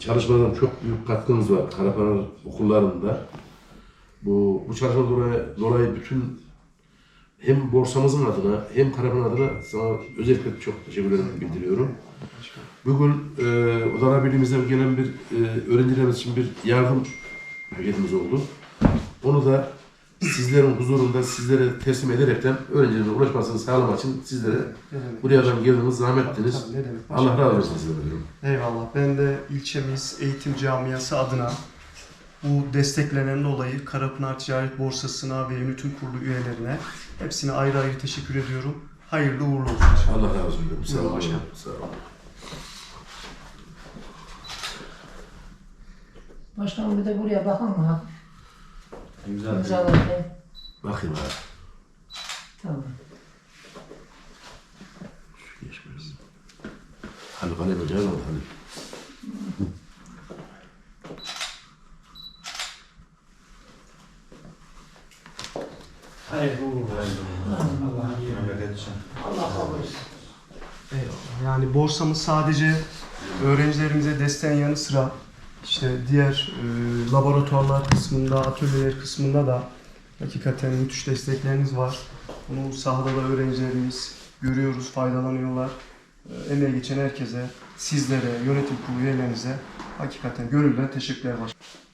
çalışmalardan çok büyük katkınız var Karapınar okullarında. Bu, bu çalışma dolayı, dolayı bütün hem borsamızın adına hem Karapınar adına sana özellikle çok teşekkürlerimi bildiriyorum. Bugün e, Odalar Birliğimizden gelen bir e, öğrencilerimiz için bir yardım paketimiz oldu. Onu da sizlerin huzurunda sizlere teslim ederekten öğrencilerin ulaşmasını sağlamak için sizlere demek? buraya kadar geldiniz, zahmet ettiniz. Allah razı olsun diyorum. Eyvallah. Ben de ilçemiz eğitim camiası adına bu desteklenen dolayı Karapınar Ticaret Borsası'na ve yönetim kurulu üyelerine hepsine ayrı ayrı teşekkür ediyorum. Hayırlı uğurlu olsun. Allah razı olsun. Sağ olun. Başkanım. Sağ olun. Başkanım bir de buraya bakın mı? Güzel. İmzalarken. Bakayım abi. Tamam. Şu geçmiyoruz. Hadi kalem hocam hadi. Hayırlı uğurlu olsun. Allah memleket için. Allah kabul etsin. Eyvallah. Yani borsamız sadece öğrencilerimize desteğin yanı sıra işte diğer e, laboratuvarlar kısmında, atölyeler kısmında da hakikaten müthiş destekleriniz var. Bunu sahada da öğrencilerimiz görüyoruz, faydalanıyorlar. E, emeği geçen herkese, sizlere, yönetim kurulu üyelerinize hakikaten gönülden teşekkürler başkanım.